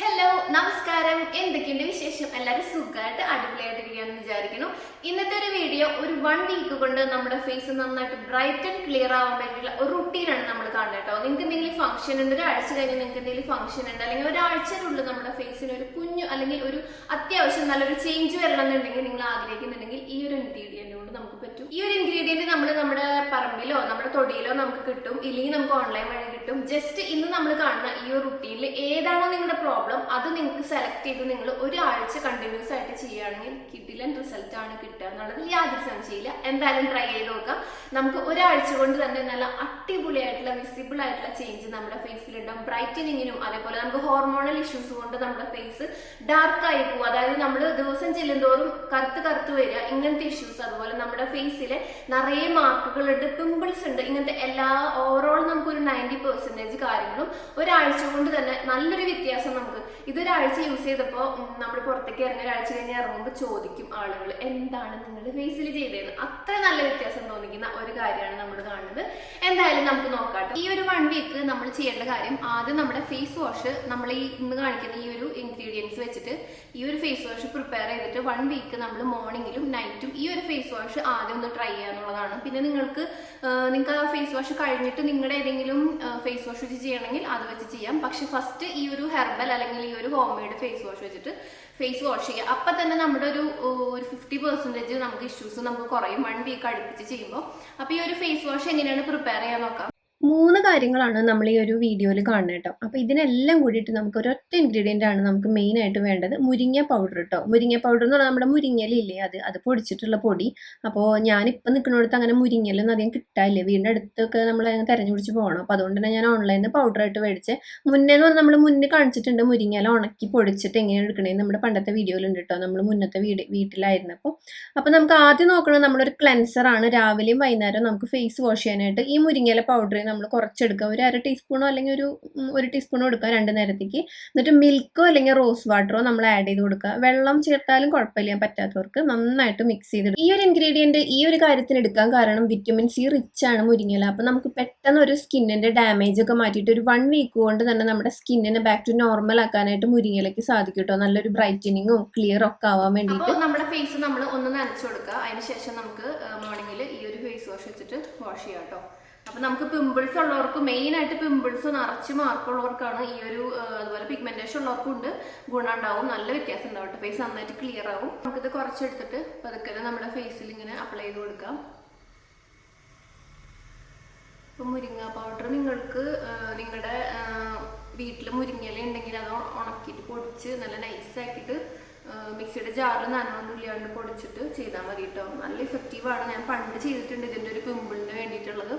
Hello നമസ്കാരം. എന്തൊക്കെയുണ്ട് വിശേഷം? എല്ലാവരും സുഖമായിട്ട് അടിപൊളിയായിട്ടിരിക്കുകയാണെന്ന് വിചാരിക്കുന്നു. ഇന്നത്തെ ഒരു വീഡിയോ ഒരു വൺ വീക്ക് കൊണ്ട് നമ്മുടെ ഫേസ് നന്നായിട്ട് ബ്രൈറ്റ് ആൻഡ് ക്ലിയർ ആവാൻ വേണ്ടിയിട്ടുള്ള ഒരു റുട്ടീനാണ് നമ്മൾ കാണുന്നത് കേട്ടോ. നിങ്ങൾക്ക് എന്തെങ്കിലും ഫംഗ്ഷൻ ഉണ്ട് ഒരാഴ്ച കഴിഞ്ഞ് നിങ്ങൾക്ക് എന്തെങ്കിലും ഫംഗ്ഷൻ ഉണ്ട് അല്ലെങ്കിൽ ഒരാഴ്ചയിലുള്ള നമ്മുടെ ഫേസിന് ഒരു കുഞ്ഞു അല്ലെങ്കിൽ ഒരു അത്യാവശ്യം നല്ലൊരു ചേഞ്ച് വരണം എന്നുണ്ടെങ്കിൽ നിങ്ങൾ ആഗ്രഹിക്കുന്നുണ്ടെങ്കിൽ ഈ ഒരു ഇൻഗ്രീഡിയന്റ് കൊണ്ട് നമുക്ക് പറ്റും. ഈ ഒരു ഇൻഗ്രീഡിയന്റ് നമ്മൾ നമ്മുടെ പറമ്പിലോ നമ്മുടെ തൊടിയിലോ നമുക്ക് കിട്ടും. ഇല്ലെങ്കിൽ നമുക്ക് ഓൺലൈൻ വഴി കിട്ടും. ജസ്റ്റ് ഇന്ന് നമ്മൾ കാണുന്ന ഈ ഒരു റുട്ടീനിൽ ഏതാണോ നിങ്ങളുടെ പ്രോബ്ലം അത് നിങ്ങൾക്ക് സെലക്ട് ചെയ്ത് നിങ്ങൾ ഒരാഴ്ച കണ്ടിന്യൂസ് ആയിട്ട് ചെയ്യുകയാണെങ്കിൽ കിട്ടില്ല റിസൾട്ട് ആണ് കിട്ടുക എന്നുള്ളതിൽ യാതൊരു സംശയമില്ല എന്തായാലും ട്രൈ ചെയ്ത് നോക്കാം. നമുക്ക് ഒരാഴ്ച കൊണ്ട് തന്നെ നല്ല അടിപൊളിയായിട്ടുള്ള വിസിബിൾ ആയിട്ടുള്ള ചേഞ്ച് നമ്മുടെ ഫേസിൽ ഉണ്ടാവും. ബ്രൈറ്റനിങ്ങിനും അതേപോലെ നമുക്ക് ഹോർമോണൽ ഇഷ്യൂസ് കൊണ്ട് നമ്മുടെ ഫേസ് ഡാർക്ക് ആയി പോകും. അതായത് നമ്മൾ ദിവസം ചെല്ലുന്തോറും കറുത്ത് കറുത്ത് വരിക ഇങ്ങനത്തെ ഇഷ്യൂസ് അതുപോലെ നമ്മുടെ ഫേസിലെ നിറയെ മാർക്കുകളുണ്ട് പിമ്പിൾസ് ഉണ്ട്. ഇങ്ങനത്തെ എല്ലാ ഓവറോൾ നമുക്ക് ഒരു നയന്റി പെർസെന്റേജ് കാര്യങ്ങളും ഒരാഴ്ച കൊണ്ട് തന്നെ നല്ലൊരു വ്യത്യാസം നമുക്ക് ഇതൊരാഴ്ച യൂസ് ചെയ്തപ്പോൾ നമ്മൾ പുറത്തേക്ക് ഇറങ്ങി ഒരാഴ്ച കഴിഞ്ഞ് ഇറങ്ങുമ്പോൾ ചോദിക്കും ആളുകൾ എന്താണ് നിങ്ങൾ ഫേസിൽ ചെയ്തതെന്ന് അത്ര നല്ല വ്യത്യാസം തോന്നിക്കുന്ന ഒരു കാര്യമാണ് നമ്മൾ കാണുന്നത്. എന്തായാലും നമുക്ക് നോക്കാം ഈ ഒരു വൺ വീക്ക് നമ്മൾ ചെയ്യേണ്ട കാര്യം ആദ്യം നമ്മുടെ ഫേസ് വാഷ് നമ്മൾ ഈ ഇന്ന് കാണിക്കുന്ന ഈ ഒരു ഇൻഗ്രീഡിയൻസ് വെച്ചിട്ട് ഈ ഒരു ഫേസ് വാഷ് പ്രിപ്പയർ ചെയ്തിട്ട് വൺ വീക്ക് നമ്മൾ മോർണിംഗിലും നൈറ്റും ഈ ഒരു ഫേസ് വാഷ് ആദ്യം ഒന്ന് ട്രൈ ചെയ്യാന്നുള്ളതാണ് പിന്നെ നിങ്ങൾക്ക് നിങ്ങൾക്ക് ആ ഫേസ് വാഷ് കഴിഞ്ഞിട്ട് നിങ്ങളുടെ ഏതെങ്കിലും ഫേസ് വാഷ് വെച്ച് ചെയ്യണമെങ്കിൽ അത് വെച്ച് ചെയ്യാം. പക്ഷെ ഫസ്റ്റ് ഈ ഒരു ഹെർബൽ അല്ലെങ്കിൽ ഈ ഒരു ഹോം മെയ്ഡ് ഫേസ് വാഷ് വെച്ചിട്ട് ഫേസ് വാഷ് ചെയ്യുക. അപ്പം തന്നെ നമ്മുടെ ഒരു ഒരു ഫിഫ്റ്റി പെർസെന്റേജ് നമുക്ക് ഇഷ്യൂസ് നമുക്ക് കുറയും. വൺ വീക്ക് അടുപ്പിച്ച് ചെയ്യുമ്പോൾ അപ്പോൾ ഈ ഒരു ഫേസ് വാഷ് എങ്ങനെയാണ് പ്രിപ്പയർ ചെയ്യാൻ നോക്കാം? മൂന്ന് കാര്യങ്ങളാണ് നമ്മൾ ഈ ഒരു വീഡിയോയിൽ കാണുന്നത് കേട്ടോ. അപ്പോൾ ഇതിനെല്ലാം കൂടിയിട്ട് നമുക്ക് ഒരൊറ്റ ഇൻഗ്രീഡിയന്റ് ആണ് നമുക്ക് മെയിൻ ആയിട്ട് വേണ്ടത് മുരിങ്ങ പൗഡർ കേട്ടോ മുരിങ്ങ പൗഡർ എന്ന് പറഞ്ഞാൽ നമ്മുടെ മുരിങ്ങലില്ലേ അത് അത് പൊടിച്ചിട്ടുള്ള പൊടി. അപ്പോൾ ഞാനിപ്പോൾ നിൽക്കുന്നിടത്ത് അങ്ങനെ മുരിങ്ങലൊന്നും അധികം കിട്ടാനില്ല. വീടിന്റെ അടുത്തൊക്കെ നമ്മൾ അങ്ങനെ തിരഞ്ഞു പിടിച്ച് പോകണം. അപ്പോൾ അതുകൊണ്ട് തന്നെ ഞാൻ ഓൺലൈനിൽ പൗഡറായിട്ട് മേടിച്ച് മുന്നേ എന്ന് പറഞ്ഞാൽ നമ്മൾ മുന്നേ കാണിച്ചിട്ടുണ്ട് മുരിങ്ങല ഉണക്കി പൊടിച്ചിട്ട് എങ്ങനെ എടുക്കണേന്ന് നമ്മുടെ പണ്ടത്തെ വീഡിയോയിലുണ്ട് കേട്ടോ. നമ്മൾ മുന്നത്തെ വീട് വീട്ടിലായിരുന്നപ്പോൾ. അപ്പോൾ നമുക്ക് ആദ്യം നോക്കണത് നമ്മളൊരു ക്ലെൻസറാണ് രാവിലെയും വൈകുന്നേരം നമുക്ക് ഫേസ് വാഷ് ചെയ്യാനായിട്ട് ഈ മുരിങ്ങല പൗഡർ നമ്മൾ കുറച്ചെടുക്കുക ഒരു അര ടീസ്പൂണോ അല്ലെങ്കിൽ ഒരു ഒരു ടീസ്പൂണോ എടുക്കുക രണ്ട് നേരത്തേക്ക്. എന്നിട്ട് മിൽക്കോ അല്ലെങ്കിൽ റോസ് വാട്ടറോ നമ്മൾ ആഡ് ചെയ്ത് കൊടുക്കുക. വെള്ളം ചേർത്താലും കുഴപ്പമില്ല പറ്റാത്തവർക്ക് നന്നായിട്ട് മിക്സ് ചെയ്ത് ഈ ഒരു ഇൻഗ്രീഡിയന്റ് ഈ ഒരു കാര്യത്തിന് എടുക്കാൻ കാരണം വിറ്റമിൻ സി റിച്ച് ആണ് മുരിങ്ങല അപ്പോൾ നമുക്ക് പെട്ടെന്ന് ഒരു സ്കിന്നിന്റെ ഡാമേജ് ഒക്കെ മാറ്റിയിട്ട് ഒരു വൺ വീക്ക് കൊണ്ട് തന്നെ നമ്മുടെ സ്കിന്നിനെ ബാക്ക് ടു നോർമൽ ആക്കാനായിട്ട് മുരിങ്ങലയ്ക്ക് സാധിക്കും കേട്ടോ നല്ലൊരു ബ്രൈറ്റനിങ്ങും ക്ലിയർ ഒക്കെ ആവാൻ വേണ്ടിയിട്ട്. നമ്മുടെ ഫേസ് നമ്മൾ ഒന്ന് നനച്ചു കൊടുക്കുക. അതിന് ശേഷം നമുക്ക് മോർണിംഗിൽ ഈ ഒരു ഫേസ് വാഷ് വെച്ചിട്ട് വാഷ് ചെയ്യാം കേട്ടോ അപ്പോൾ നമുക്ക് പിമ്പിൾസ് ഉള്ളവർക്ക് മെയിൻ ആയിട്ട് പിമ്പിൾസ് നിറച്ച് മാർക്കുള്ളവർക്കാണ് ഈ ഒരു അതുപോലെ പിഗ്മെന്റേഷൻ ഉള്ളവർക്കും ഉണ്ട്. ഗുണം ഉണ്ടാവും. നല്ല വ്യത്യാസം ഉണ്ടാവും ഫേസ് നന്നായിട്ട് ക്ലിയർ ആവും. നമുക്കിത് കുറച്ചെടുത്തിട്ട് പതുക്കെ നമ്മുടെ ഫേസിൽ ഇങ്ങനെ അപ്ലൈ ചെയ്ത് കൊടുക്കാം. ഇപ്പം മുരിങ്ങ പൗഡർ നിങ്ങൾക്ക് നിങ്ങളുടെ വീട്ടിൽ മുരിങ്ങയില ഉണ്ടെങ്കിൽ അത് ഉണക്കിയിട്ട് പൊടിച്ച് നല്ല നൈസ് നൈസാക്കിയിട്ട് മിക്സിയുടെ ജാറ് നനവൊന്നും ഇല്ലാണ്ട് പൊടിച്ചിട്ട് ചെയ്താൽ മതി കേട്ടോ. നല്ല ഇഫക്റ്റീവാണ് ഞാൻ പണ്ട് ചെയ്തിട്ടുണ്ട് ഇതിന്റെ ഒരു പിമ്പിളിന് വേണ്ടിയിട്ടുള്ളത്.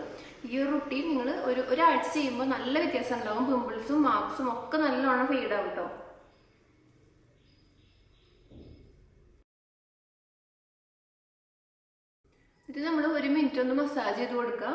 ഈ ഒരു റുട്ടീൻ നിങ്ങൾ ഒരു ഒരാഴ്ച ചെയ്യുമ്പോൾ നല്ല വ്യത്യാസം ഉണ്ടാവും. പിമ്പിൾസും മാർക്സും ഒക്കെ നല്ലോണം ആവും കേട്ടോ. ഇത് നമ്മൾ ഒരു മിനിറ്റ് ഒന്ന് മസാജ് ചെയ്ത് കൊടുക്കുക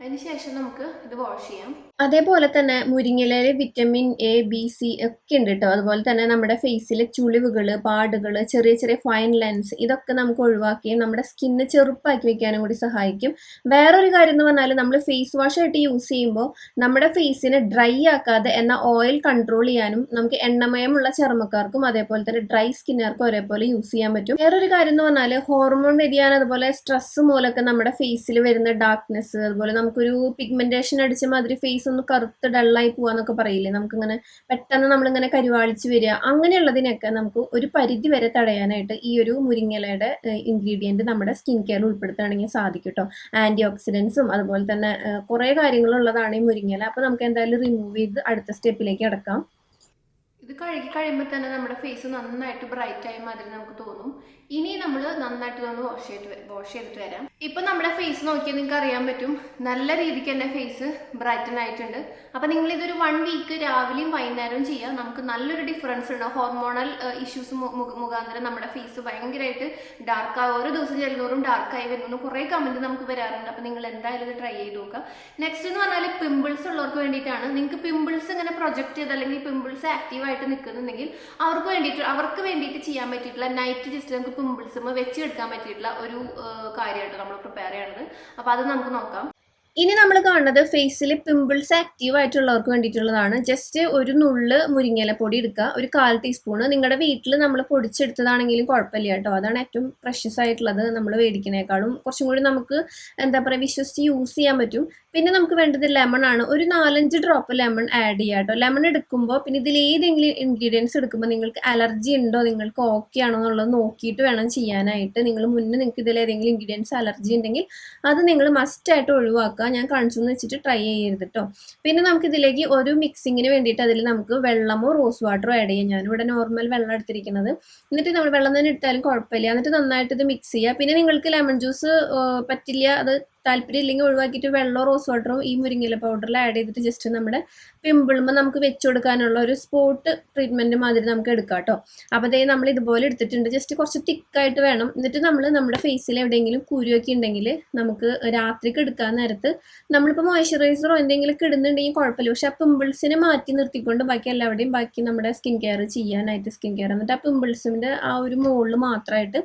അതിന് ശേഷം നമുക്ക് ഇത് വാഷ് ചെയ്യാം. അതേപോലെ തന്നെ മുരിങ്ങയിലയിൽ വിറ്റമിൻ എ ബി സി ഒക്കെ ഉണ്ട് കേട്ടോ അതുപോലെ തന്നെ നമ്മുടെ ഫേസിലെ ചുളിവുകൾ പാടുകൾ ചെറിയ ചെറിയ ഫൈൻ ലെൻസ് ഇതൊക്കെ നമുക്ക് ഒഴിവാക്കുകയും നമ്മുടെ സ്കിന്ന് ചെറുപ്പാക്കി വെക്കാനും കൂടി സഹായിക്കും. വേറൊരു കാര്യം എന്ന് പറഞ്ഞാൽ നമ്മൾ ഫേസ് വാഷ് ആയിട്ട് യൂസ് ചെയ്യുമ്പോൾ നമ്മുടെ ഫേസിനെ ഡ്രൈ ആക്കാതെ എന്ന ഓയിൽ കൺട്രോൾ ചെയ്യാനും നമുക്ക് എണ്ണമയമുള്ള ചർമ്മക്കാർക്കും അതേപോലെ തന്നെ ഡ്രൈ സ്കിന്നുകാർക്കും ഒരേപോലെ യൂസ് ചെയ്യാൻ പറ്റും. വേറൊരു കാര്യം എന്ന് പറഞ്ഞാൽ ഹോർമോൺ വ്യതിയാനം അതുപോലെ സ്ട്രെസ് മൂലമൊക്കെ നമ്മുടെ ഫേസിൽ വരുന്ന ഡാർക്ക്നെസ് അതുപോലെ നമുക്കൊരു പിഗ്മെന്റേഷൻ അടിച്ച മാതിരി ഫേസ് ഒന്ന് കറുത്ത് ഡള്ളായി പോവാന്നൊക്കെ പറയില്ലേ? നമുക്കിങ്ങനെ പെട്ടെന്ന് നമ്മളിങ്ങനെ കരുവാളിച്ച് വരിക. അങ്ങനെയുള്ളതിനൊക്കെ നമുക്ക് ഒരു പരിധി വരെ തടയാനായിട്ട് ഈ ഒരു മുരിങ്ങലയുടെ ഇൻഗ്രീഡിയന്റ് നമ്മുടെ സ്കിൻ കെയർ ഉൾപ്പെടുത്തുകയാണെങ്കിൽ സാധിക്കും കേട്ടോ ആന്റി ഓക്സിഡൻസും അതുപോലെ തന്നെ കുറേ കാര്യങ്ങളുള്ളതാണ് ഈ മുരിങ്ങല അപ്പോൾ നമുക്ക് എന്തായാലും റിമൂവ് ചെയ്ത് അടുത്ത സ്റ്റെപ്പിലേക്ക് അടക്കാം ഇത് കഴുകി കഴിയുമ്പോൾ തന്നെ നമ്മുടെ ഫേസ് നന്നായിട്ട് ബ്രൈറ്റ് ആയ മാതിരി നമുക്ക് തോന്നും. ഇനി നമ്മൾ നന്നായിട്ട് ഒന്ന് വാഷ് ചെയ്ത് വാഷ് ചെയ്തിട്ട് വരാം. ഇപ്പൊ നമ്മുടെ ഫേസ് നോക്കിയാൽ നിങ്ങൾക്ക് അറിയാൻ പറ്റും. നല്ല രീതിക്ക് തന്നെ ഫേസ് ബ്രൈറ്റൻ ആയിട്ടുണ്ട്. അപ്പൊ നിങ്ങൾ ഇതൊരു വൺ വീക്ക് രാവിലെയും വൈകുന്നേരവും ചെയ്യാം. നമുക്ക് നല്ലൊരു ഡിഫറൻസ് ഉണ്ട്. ഹോർമോണൽ ഇഷ്യൂസ് മുഖാന്തരം നമ്മുടെ ഫേസ് ഭയങ്കരമായിട്ട് ഡാർക്ക് ഓരോ ദിവസം ചെല്ലുന്നോറും ഡാർക്ക് ആയി വരുന്നു കുറേ കമന്റ് നമുക്ക് വരാറുണ്ട്. അപ്പൊ നിങ്ങൾ എന്തായാലും ഇത് ട്രൈ ചെയ്ത് നോക്കുക. നെക്സ്റ്റ് എന്ന് പറഞ്ഞാൽ പിമ്പിൾസ് ഉള്ളവർക്ക് വേണ്ടിയിട്ടാണ്. നിങ്ങൾക്ക് പിമ്പിൾസ് ഇങ്ങനെ പ്രൊജക്ട് ചെയ്ത് അല്ലെങ്കിൽ പിമ്പിൾസ് ആക്റ്റീവ് ആയിട്ട് നിൽക്കുന്നുണ്ടെങ്കിൽ അവർക്ക് വേണ്ടിയിട്ട് അവർക്ക് വേണ്ടിയിട്ട് ചെയ്യാൻ പറ്റിയിട്ടുള്ള നൈറ്റ് ജസ്റ്റ് നമുക്ക് പിമ്പിൾസ് വെച്ച് എടുക്കാൻ പറ്റിയിട്ടുള്ള ഒരു കാര്യമായിട്ട് നമ്മൾ പ്രിപ്പയർ ചെയ്യണത്. അപ്പോൾ അത് നമുക്ക് നോക്കാം. ഇനി നമ്മൾ കാണുന്നത് ഫേസിൽ പിമ്പിൾസ് ആക്റ്റീവ് ആയിട്ടുള്ളവർക്ക് വേണ്ടിയിട്ടുള്ളതാണ്. ജസ്റ്റ് ഒരു നുള്ള് മുരിങ്ങലപ്പൊടി പൊടി എടുക്കുക. ഒരു കാൽ ടീസ്പൂണ് നിങ്ങളുടെ വീട്ടിൽ നമ്മൾ പൊടിച്ചെടുത്തതാണെങ്കിലും കുഴപ്പമില്ല കേട്ടോ. അതാണ് ഏറ്റവും പ്രഷ്യസ് ആയിട്ടുള്ളത് നമ്മൾ മേടിക്കുന്നേക്കാളും കുറച്ചും കൂടി നമുക്ക് എന്താ പറയുക വിശ്വസിച്ച് യൂസ് ചെയ്യാൻ പറ്റും. പിന്നെ നമുക്ക് വേണ്ടത് ലെമൺ ആണ്. ഒരു നാലഞ്ച് ഡ്രോപ്പ് ലെമൺ ആഡ് ചെയ്യുക കേട്ടോ ലെമൺ എടുക്കുമ്പോൾ പിന്നെ ഇതിൽ ഏതെങ്കിലും ഇൻഗ്രീഡിയൻസ് എടുക്കുമ്പോൾ നിങ്ങൾക്ക് അലർജി ഉണ്ടോ നിങ്ങൾക്ക് ഓക്കെ ആണോ എന്നുള്ളത് നോക്കിയിട്ട് വേണം ചെയ്യാനായിട്ട്. നിങ്ങൾ മുന്നേ നിങ്ങൾക്ക് ഇതിൽ ഏതെങ്കിലും ഇൻഗ്രീഡിയൻസ് അലർജി ഉണ്ടെങ്കിൽ അത് നിങ്ങൾ മസ്റ്റ് ആയിട്ട് ഒഴിവാക്കുക. ഞാൻ കാണിച്ചു വെച്ചിട്ട് ട്രൈ ചെയ്യരുത് കേട്ടോ പിന്നെ നമുക്ക് ഇതിലേക്ക് ഒരു മിക്സിങ്ങിന് വേണ്ടിയിട്ട് അതിൽ നമുക്ക് വെള്ളമോ റോസ് വാട്ടറോ ആഡ് ചെയ്യാം. ഞാനിവിടെ നോർമൽ വെള്ളം എടുത്തിരിക്കുന്നത്. എന്നിട്ട് നമ്മൾ വെള്ളം തന്നെ എടുത്താലും കുഴപ്പമില്ല. എന്നിട്ട് നന്നായിട്ട് ഇത് മിക്സ് ചെയ്യുക പിന്നെ നിങ്ങൾക്ക് ലെമൺ ജ്യൂസ് പറ്റില്ല അത് താല്പര്യം ഇല്ലെങ്കിൽ ഒഴിവാക്കിയിട്ട് വെള്ളമോ റോസ് വാട്ടറും ഈ മുരിങ്ങയില പൗഡറിൽ ആഡ് ചെയ്തിട്ട് ജസ്റ്റ് നമ്മുടെ പിമ്പിളുമ്പോൾ നമുക്ക് വെച്ച് കൊടുക്കാനുള്ള ഒരു സ്പോട്ട് ട്രീറ്റ്മെന്റ് മാതിരി നമുക്ക് എടുക്കാം കേട്ടോ അപ്പോൾ അതേ നമ്മൾ ഇതുപോലെ എടുത്തിട്ടുണ്ട്. ജസ്റ്റ് കുറച്ച് തിക്കായിട്ട് വേണം. എന്നിട്ട് നമ്മൾ നമ്മുടെ ഫേസിൽ എവിടെയെങ്കിലും കുരുവൊക്കെ ഉണ്ടെങ്കിൽ നമുക്ക് രാത്രിക്ക് എടുക്കാൻ നേരത്ത് നമ്മളിപ്പോൾ മോയ്സ്ചറൈസറോ എന്തെങ്കിലുമൊക്കെ ഇടുന്നുണ്ടെങ്കിൽ കുഴപ്പമില്ല. പക്ഷെ ആ പിമ്പിൾസിനെ മാറ്റി നിർത്തിക്കൊണ്ട് ബാക്കി എല്ലാവരുടെയും ബാക്കി നമ്മുടെ സ്കിൻ കെയർ ചെയ്യാനായിട്ട് സ്കിൻ കെയർ എന്നിട്ട് ആ പിമ്പിൾസിന്റെ ആ ഒരു മുകളിൽ മാത്രമായിട്ട്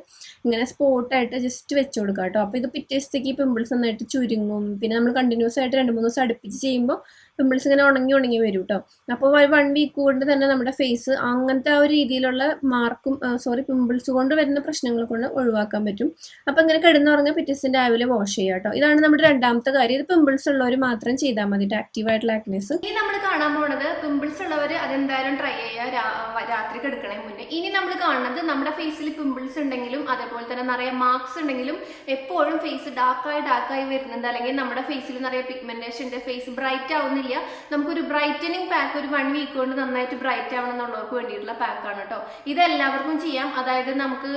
ഇങ്ങനെ സ്പോട്ടായിട്ട് ജസ്റ്റ് വെച്ച് കൊടുക്കാം കേട്ടോ അപ്പോൾ ഇത് പിറ്റേ ദിവസത്തേക്ക് ഈ പിമ്പിൾസ് നന്നായിട്ട് ചുരുങ്ങും. പിന്നെ നമ്മൾ കണ്ടിന്യൂസ് ആയിട്ട് രണ്ട് മൂന്ന് ദിവസം അടുപ്പിച്ച് ചെയ്യുമ്പോൾ പിമ്പിൾസ് ഇങ്ങനെ ഉണങ്ങി ഉണങ്ങി വരും കേട്ടോ അപ്പോൾ വൺ വീക്ക് കൊണ്ട് തന്നെ നമ്മുടെ ഫേസ് അങ്ങനത്തെ ആ ഒരു രീതിയിലുള്ള മാർക്കും സോറി പിമ്പിൾസ് കൊണ്ട് വരുന്ന പ്രശ്നങ്ങൾ കൊണ്ട് ഒഴിവാക്കാൻ പറ്റും. അപ്പോൾ ഇങ്ങനെ കിടന്നുറങ്ങി പിറ്റേസിന്റെ രാവിലെ വാഷ് ചെയ്യുക കേട്ടോ ഇതാണ് നമ്മുടെ രണ്ടാമത്തെ കാര്യം. ഇത് പിമ്പിൾസ് ഉള്ളവർ മാത്രം ചെയ്താൽ മതി ആക്റ്റീവ് ആയിട്ടുള്ള ആക്നീസ് ഇനി നമ്മൾ കാണാൻ പോണത് പിമ്പിൾസ് ഉള്ളവർ അതെന്തായാലും ട്രൈ ചെയ്യുക രാത്രി കിടക്കണേ മുന്നേ. ഇനി നമ്മൾ കാണുന്നത് നമ്മുടെ ഫേസിൽ പിമ്പിൾസ് ഉണ്ടെങ്കിലും അതേപോലെ തന്നെ നിറയെ മാർക്സ് ഉണ്ടെങ്കിലും എപ്പോഴും ഫേസ് ഡാർക്കായി ഡാർക്കായി വരുന്നുണ്ട് അല്ലെങ്കിൽ നമ്മുടെ ഫേസിൽ നിറയെ പിഗ്മെന്റേഷൻ ഫേസ് ബ്രൈറ്റ് ആവുന്നില്ല നമുക്കൊരു ബ്രൈറ്റനിങ് പാക്ക് ഒരു വൺ വീക്ക് കൊണ്ട് നന്നായിട്ട് ബ്രൈറ്റ് ആവണം എന്നുള്ളവർക്ക് വേണ്ടിയിട്ടുള്ള പാക്കാണ് കേട്ടോ ഇത് എല്ലാവർക്കും ചെയ്യാം. അതായത് നമുക്ക്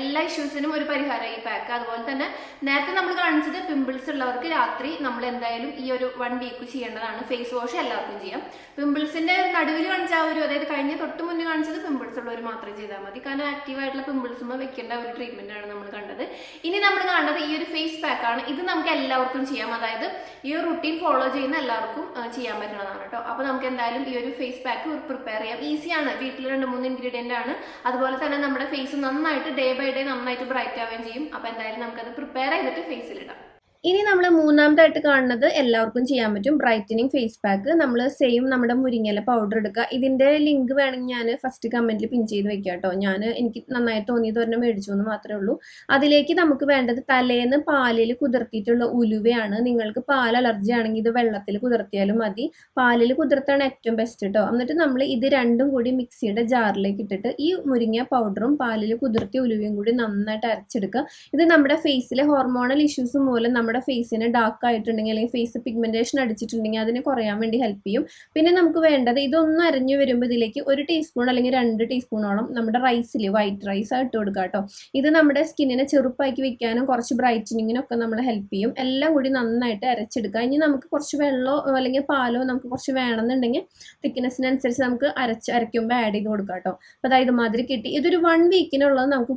എല്ലാ ഇഷ്യൂസിനും ഒരു പരിഹാരം ഈ പാക്ക് അതുപോലെ തന്നെ നേരത്തെ നമ്മൾ കാണിച്ചത് പിമ്പിൾസ് ഉള്ളവർക്ക് രാത്രി നമ്മൾ എന്തായാലും ഈ ഒരു വൺ വീക്ക് ചെയ്യേണ്ടതാണ്. ഫേസ് വാഷ് എല്ലാവർക്കും ചെയ്യാം. പിമ്പിൾസിന്റെ നടുവിൽ കാണിച്ച ആ ഒരു അതായത് കഴിഞ്ഞ തൊട്ട് മുന്നേ കാണിച്ചത് പിമ്പിൾസ് ഉള്ളവർ മാത്രം ചെയ്താൽ മതി. കാരണം ആക്റ്റീവ് ആയിട്ടുള്ള പിമ്പിൾസുമ്പോൾ വെക്കേണ്ട ഒരു ട്രീറ്റ്മെന്റ് ആണ് നമ്മൾ കണ്ടത്. ഇനി നമ്മൾ കാണുന്നത് ഈ ഒരു ഫേസ് പാക്ക് ആണ്. ഇത് നമുക്ക് എല്ലാവർക്കും ചെയ്യാം. അതായത് ഈ ഒരു റുട്ടീൻ ഫോളോ ചെയ്യുന്ന എല്ലാവർക്കും ആ, ചെയ്യാൻ പറ്റുന്നതാണ് കേട്ടോ അപ്പോൾ നമുക്ക് എന്തായാലും ഈ ഒരു ഫേസ് പാക്ക് പ്രിപ്പയർ ചെയ്യാം. ഈസിയാണ് വീട്ടിൽ രണ്ട് മൂന്ന് ഇൻഗ്രീഡിയന്റ് ആണ്. അതുപോലെ തന്നെ നമ്മുടെ ഫേസ് നന്നായിട്ട് ഡേ ബൈ ഡേ നന്നായിട്ട് ബ്രൈറ്റ് ആവുകയും ചെയ്യും. അപ്പോൾ എന്തായാലും നമുക്കത് പ്രിപ്പയർ ചെയ്തിട്ട് ഫേസിലിടാം ഇനി നമ്മൾ മൂന്നാമതായിട്ട് കാണുന്നത് എല്ലാവർക്കും ചെയ്യാൻ പറ്റും ബ്രൈറ്റനിങ് ഫേസ് പാക്ക് നമ്മൾ സെയിം നമ്മുടെ മുരിങ്ങല പൗഡർ എടുക്കുക. ഇതിന്റെ ലിങ്ക് വേണമെങ്കിൽ ഞാൻ ഫസ്റ്റ് കമന്റിൽ പിൻ ചെയ്ത് വെക്കാം കേട്ടോ ഞാൻ എനിക്ക് നന്നായിട്ട് തോന്നിയത് ഒരെണ്ണം മേടിച്ചു എന്ന് മാത്രമേ ഉള്ളൂ. അതിലേക്ക് നമുക്ക് വേണ്ടത് തലേന്ന് പാലിൽ കുതിർത്തിയിട്ടുള്ള ഉലുവയാണ്. നിങ്ങൾക്ക് പാൽ അലർജി ആണെങ്കിൽ ഇത് വെള്ളത്തിൽ കുതിർത്തിയാലും മതി. പാലിൽ കുതിർത്താണ് ഏറ്റവും ബെസ്റ്റ് കേട്ടോ എന്നിട്ട് നമ്മൾ ഇത് രണ്ടും കൂടി മിക്സിയുടെ ജാറിലേക്ക് ഇട്ടിട്ട് ഈ മുരിങ്ങ പൗഡറും പാലിൽ കുതിർത്തിയ ഉലുവയും കൂടി നന്നായിട്ട് അരച്ചെടുക്കുക. ഇത് നമ്മുടെ ഫേസിലെ ഹോർമോണൽ ഇഷ്യൂസ് മൂലം നമ്മുടെ ഫേസിന് ഡാർക്ക് ആയിട്ടുണ്ടെങ്കിൽ അല്ലെങ്കിൽ ഫേസ് പിഗ്മെന്റേഷൻ അടിച്ചിട്ടുണ്ടെങ്കിൽ അതിനെ കുറയാൻ വേണ്ടി ഹെൽപ്പ് ചെയ്യും. പിന്നെ നമുക്ക് വേണ്ടത് ഇതൊന്ന് അരഞ്ഞു വരുമ്പോൾ ഇതിലേക്ക് ഒരു ടീസ്പൂൺ അല്ലെങ്കിൽ രണ്ട് ടീസ്പൂണോളം നമ്മുടെ റൈസിൽ വൈറ്റ് റൈസ് ഇട്ട് കൊടുക്കുക കേട്ടോ ഇത് നമ്മുടെ സ്കിന്നിനെ ചെറുപ്പാക്കി വെക്കാനും കുറച്ച് ബ്രൈറ്റനിങ്ങിനും ഒക്കെ നമ്മളെ ഹെൽപ്പ് ചെയ്യും. എല്ലാം കൂടി നന്നായിട്ട് അരച്ചെടുക്കുക ഇനി നമുക്ക് കുറച്ച് വെള്ളമോ അല്ലെങ്കിൽ പാലോ നമുക്ക് കുറച്ച് വേണമെന്നുണ്ടെങ്കിൽ തിക്നെസ്സിനനുസരിച്ച് നമുക്ക് അരച്ച് അരയ്ക്കുമ്പോൾ ആഡ് ചെയ്ത് കൊടുക്കാം കേട്ടോ അപ്പോൾ അതായത് മാതിരി കിട്ടി. ഇതൊരു വൺ വീക്കിനുള്ളത് നമുക്ക്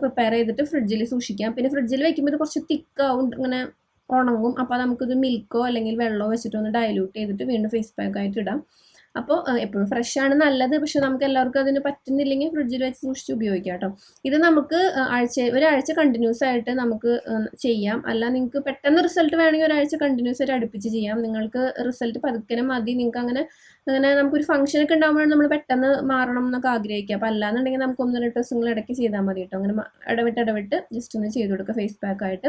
പ്രിപ്പയർ ചെയ്തിട്ട് ഫ്രിഡ്ജിൽ സൂക്ഷിക്കാം. പിന്നെ ഫ്രിഡ്ജിൽ വെക്കുമ്പോൾ ഇത് കുറച്ച് തിക്കാവും ഇങ്ങനെ ഉണങ്ങും. അപ്പോൾ നമുക്കിത് മിൽക്കോ അല്ലെങ്കിൽ വെള്ളമോ വെച്ചിട്ട് ഒന്ന് ഡയലൂട്ട് ചെയ്തിട്ട് വീണ്ടും ഫേസ് പാക്ക് ആയിട്ട് ഇടാം. അപ്പോൾ എപ്പോഴും ഫ്രഷ് ആണ് നല്ലത്. പക്ഷെ നമുക്ക് എല്ലാവർക്കും അതിന് പറ്റുന്നില്ലെങ്കിൽ ഫ്രിഡ്ജിൽ വെച്ച് സൂക്ഷിച്ച് ഉപയോഗിക്കാം കേട്ടോ. ഇത് നമുക്ക് ആഴ്ച ഒരാഴ്ച കണ്ടിന്യൂസ് ആയിട്ട് നമുക്ക് ചെയ്യാം. അല്ല നിങ്ങൾക്ക് പെട്ടെന്ന് റിസൾട്ട് വേണമെങ്കിൽ ഒരാഴ്ച കണ്ടിന്യൂസ് ആയിട്ട് അടുപ്പിച്ച് ചെയ്യാം. നിങ്ങൾക്ക് റിസൾട്ട് പതുക്കനെ മതി. നിങ്ങൾക്ക് അങ്ങനെ അങ്ങനെ നമുക്കൊരു ഫംഗ്ഷൻ ഒക്കെ ഉണ്ടാകുമ്പോഴാണ് നമ്മൾ പെട്ടെന്ന് മാറണം എന്നൊക്കെ ആഗ്രഹിക്കുക. അപ്പോൾ അല്ലാന്നുണ്ടെങ്കിൽ നമുക്ക് ഒന്ന് രണ്ട് ദിവസങ്ങൾ ഇടയ്ക്ക് ചെയ്താൽ മതി കേട്ടോ. അങ്ങനെ ഇടവിട്ട് ഇടവിട്ട് ജസ്റ്റ് ഒന്ന് ചെയ്ത് കൊടുക്കുക ഫേസ് പാക്ക് ആയിട്ട്.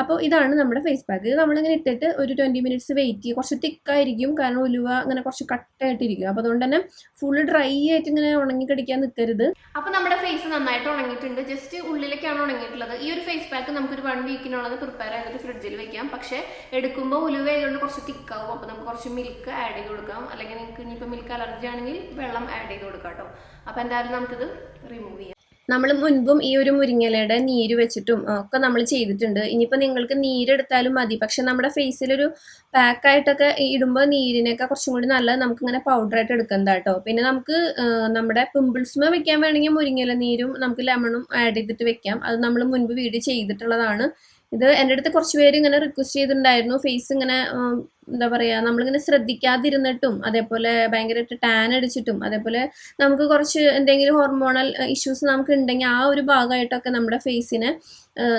അപ്പോൾ ഇതാണ് നമ്മുടെ ഫേസ് പാക്ക് ഇത് നമ്മളിങ്ങനെ ഇട്ടിട്ട് ഒരു ട്വന്റി മിനിറ്റ്സ് വെയിറ്റ് ചെയ്യുക കുറച്ച് തിക്കായിരിക്കും കാരണം ഉലുവ അങ്ങനെ കുറച്ച് കട്ടായിട്ടിരിക്കും അപ്പോൾ അതുകൊണ്ട് തന്നെ ഫുള്ള് ഡ്രൈ ആയിട്ട് ഇങ്ങനെ ഉണങ്ങി കടിക്കാൻ നിൽക്കരുത് അപ്പൊ നമ്മുടെ ഫേസ് നന്നായിട്ട് ഉണങ്ങിയിട്ടുണ്ട്. ജസ്റ്റ് ഉള്ളിലേക്കാണ് ഉണങ്ങിയിട്ടുള്ളത്. ഈ ഒരു ഫേസ് പാക്ക് നമുക്ക് ഒരു വൺ വീക്കിനുള്ളത് പ്രിപ്പയർ ചെയ്തിട്ട് ഫ്രിഡ്ജിൽ വെക്കാം. പക്ഷേ എടുക്കുമ്പോൾ ഉലുവ ആയതുകൊണ്ട് കുറച്ച് തിക്കാവും അപ്പോൾ നമുക്ക് കുറച്ച് മിൽക്ക് ആഡ് ചെയ്ത് കൊടുക്കാം. അല്ലെങ്കിൽ നിങ്ങൾക്ക് ഇനിയിപ്പോൾ മിൽക്ക് അലർജി ആണെങ്കിൽ വെള്ളം ആഡ് ചെയ്ത് കൊടുക്കാം കേട്ടോ. അപ്പോൾ എന്തായാലും നമുക്കിത് റിമൂവ് ചെയ്യാം. നമ്മൾ മുൻപും ഈ ഒരു മുരിങ്ങലയുടെ നീര് വെച്ചിട്ടും ഒക്കെ നമ്മൾ ചെയ്തിട്ടുണ്ട്. ഇനിയിപ്പോൾ നിങ്ങൾക്ക് നീരെടുത്താലും മതി. പക്ഷെ നമ്മുടെ ഫേസിലൊരു പാക്കായിട്ടൊക്കെ ഇടുമ്പോൾ നീരിനൊക്കെ കുറച്ചും കൂടി നല്ലത് നമുക്ക് ഇങ്ങനെ പൗഡറായിട്ട് എടുക്കുന്നത് കേട്ടോ. പിന്നെ നമുക്ക് നമ്മുടെ പിമ്പിൾസ്മ വെക്കാൻ വേണമെങ്കിൽ മുരിങ്ങല നീരും നമുക്ക് ലെമണും ആഡ് ചെയ്തിട്ട് വെക്കാം. അത് നമ്മൾ മുൻപ് വീട് ചെയ്തിട്ടുള്ളതാണ്. ഇത് എന്റെ അടുത്ത് കുറച്ച് പേര് ഇങ്ങനെ റിക്വസ്റ്റ് ചെയ്തിട്ടുണ്ടായിരുന്നു. ഫേസ് ഇങ്ങനെ എന്താ പറയുക നമ്മളിങ്ങനെ ശ്രദ്ധിക്കാതിരുന്നിട്ടും അതേപോലെ ഭയങ്കരമായിട്ട് ടാൻ അടിച്ചിട്ടും അതേപോലെ നമുക്ക് കുറച്ച് എന്തെങ്കിലും ഹോർമോണൽ ഇഷ്യൂസ് നമുക്ക് ഉണ്ടെങ്കിൽ ആ ഒരു ഭാഗമായിട്ടൊക്കെ നമ്മുടെ ഫേസിന്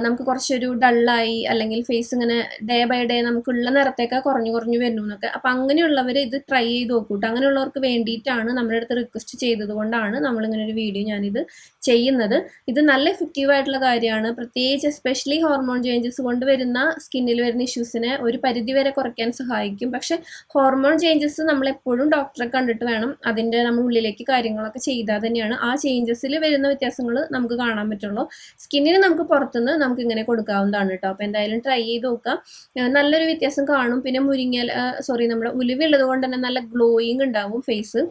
നമുക്ക് കുറച്ചൊരു ഡള്ളായി അല്ലെങ്കിൽ ഫേസ് ഇങ്ങനെ ഡേ ബൈ ഡേ നമുക്കുള്ള നിറത്തേക്ക് കുറഞ്ഞു കുറഞ്ഞു വരുന്നു എന്നൊക്കെ. അപ്പം അങ്ങനെയുള്ളവർ ഇത് ട്രൈ ചെയ്ത് നോക്കൂട്ടോ അങ്ങനെയുള്ളവർക്ക് വേണ്ടിയിട്ടാണ് നമ്മുടെ അടുത്ത് റിക്വസ്റ്റ് ചെയ്തത് കൊണ്ടാണ് നമ്മളിങ്ങനെ ഒരു വീഡിയോ ഞാനിത് ചെയ്യുന്നത്. ഇത് നല്ല എഫക്റ്റീവ് ആയിട്ടുള്ള കാര്യമാണ്. പ്രത്യേകിച്ച് എസ്പെഷ്യലി ഹോർമോൺ ചേഞ്ചസ് കൊണ്ട് വരുന്ന സ്കിന്നിൽ വരുന്ന ഇഷ്യൂസിനെ ഒരു പരിധി വരെ കുറയ്ക്കാൻ സഹായിക്കും. പക്ഷെ ഹോർമോൺ ചേഞ്ചസ് നമ്മൾ എപ്പോഴും ഡോക്ടറെ കണ്ടിട്ട് വേണം. അതിന്റെ നമ്മൾ ഉള്ളിലേക്ക് കാര്യങ്ങളൊക്കെ ചെയ്താൽ തന്നെയാണ്. ആ ചേഞ്ചസിൽ വരുന്ന വ്യത്യാസങ്ങൾ നമുക്ക് കാണാൻ പറ്റുള്ളൂ. സ്കിന്നിന് നമുക്ക് പുറത്തുനിന്ന് നമുക്ക് ഇങ്ങനെ കൊടുക്കാവുന്നതാണ് കേട്ടോ. അപ്പോൾ എന്തായാലും ട്രൈ ചെയ്ത് നോക്കാം. നല്ലൊരു വ്യത്യാസം കാണും. പിന്നെ മുരിങ്ങൽ സോറി നമ്മുടെ ഉലുവുള്ളത് കൊണ്ട് തന്നെ നല്ല ഗ്ലോയിങ് ഉണ്ടാവും ഫേസ്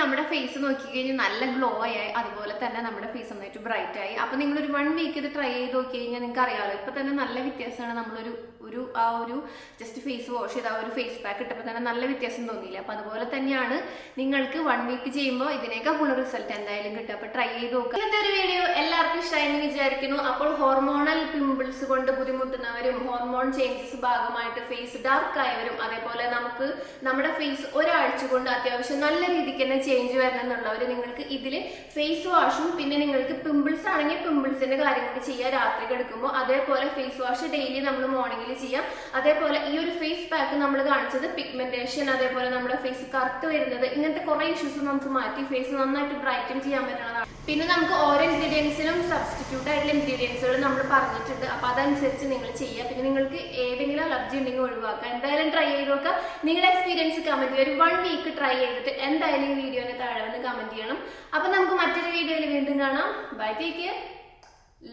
നമ്മുടെ ഫേസ് നോക്കി കഴിഞ്ഞാൽ നല്ല ഗ്ലോ ആയി അതുപോലെ തന്നെ നമ്മുടെ ഫേസ് നന്നായിട്ട് ബ്രൈറ്റ് ആയി. അപ്പൊ നിങ്ങൾ ഒരു വൺ വീക്ക് ഇത് ട്രൈ ചെയ്ത് നോക്കി കഴിഞ്ഞാൽ നിങ്ങൾക്ക് അറിയാമല്ലോ ഇപ്പൊ തന്നെ നല്ല വ്യത്യാസമാണ് നമ്മളൊരു ഒരു ആ ഒരു ജസ്റ്റ് ഫേസ് വാഷ് ചെയ്ത് ആ ഒരു ഫേസ് പാക്ക് ഇട്ടപ്പോൾ തന്നെ നല്ല വ്യത്യാസം തോന്നിയില്ല. അപ്പൊ അതുപോലെ തന്നെയാണ് നിങ്ങൾക്ക് വൺ വീക്ക് ചെയ്യുമ്പോൾ ഇതിനേക്കാൾ കൂടുതൽ റിസൾട്ട് എന്തായാലും കിട്ടും അപ്പൊ ട്രൈ ചെയ്ത് നോക്കുക. ഇന്നത്തെ ഒരു വീഡിയോ എല്ലാവർക്കും ഇഷ്ടമായി എന്ന് വിചാരിക്കുന്നു. അപ്പോൾ ഹോർമോണൽ പിമ്പിൾസ് കൊണ്ട് ബുദ്ധിമുട്ടുന്നവരും ഹോർമോൺ ചേഞ്ചസ് ഭാഗമായിട്ട് ഫേസ് ഡാർക്ക് ആയവരും അതേപോലെ നമുക്ക് നമ്മുടെ ഫേസ് ഒരാഴ്ച കൊണ്ട് അത്യാവശ്യം നല്ല രീതിക്ക് തന്നെ ചേഞ്ച് വരണം എന്നുള്ളവർ നിങ്ങൾക്ക് ഇതിൽ ഫേസ് വാഷും പിന്നെ നിങ്ങൾക്ക് പിമ്പിൾസ് ആണെങ്കിൽ പിമ്പിൾസിന്റെ കാര്യം കൂടി ചെയ്യാം. രാത്രി കിടക്കുമ്പോൾ അതേപോലെ ഫേസ് വാഷ് ഡെയിലി നമ്മൾ മോർണിംഗിൽ ചെയ്യാം. അതേപോലെ ഈ ഒരു ഫേസ് പാക്ക് നമ്മൾ കാണിച്ചത് പിഗ്മെന്റേഷൻ അതേപോലെ നമ്മുടെ ഫേസ് കറുത്ത് വരുന്നത് ഇങ്ങനത്തെ കുറെ ഇഷ്യൂസ് നമുക്ക് മാറ്റി ഫേസ് നന്നായിട്ട് ബ്രൈറ്റൻ ചെയ്യാൻ പറ്റുന്നതാണ്. പിന്നെ നമുക്ക് ഓരോ ഇൻഗ്രീഡിയൻസിനും സബ്സ്റ്റിറ്റ്യൂട്ട് ആയിട്ടുള്ള ഇൻഗ്രീഡിയൻസുകൾ നമ്മൾ പറഞ്ഞിട്ടുണ്ട്. അപ്പൊ അതനുസരിച്ച് നിങ്ങൾ ചെയ്യുക പിന്നെ നിങ്ങൾക്ക് ഏതെങ്കിലും അലർജി ഉണ്ടെങ്കിൽ ഒഴിവാക്കുക എന്തായാലും ട്രൈ ചെയ്ത് നോക്കുക നിങ്ങളുടെ എക്സ്പീരിയൻസ് കമന്റ് ഒരു വൺ വീക്ക് ട്രൈ ചെയ്തിട്ട് എന്തായാലും വീഡിയോനെ താഴെ വന്ന് കമന്റ് ചെയ്യണം. അപ്പൊ നമുക്ക് മറ്റൊരു വീഡിയോയിൽ വീണ്ടും കാണാം. Bye take care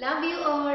love you all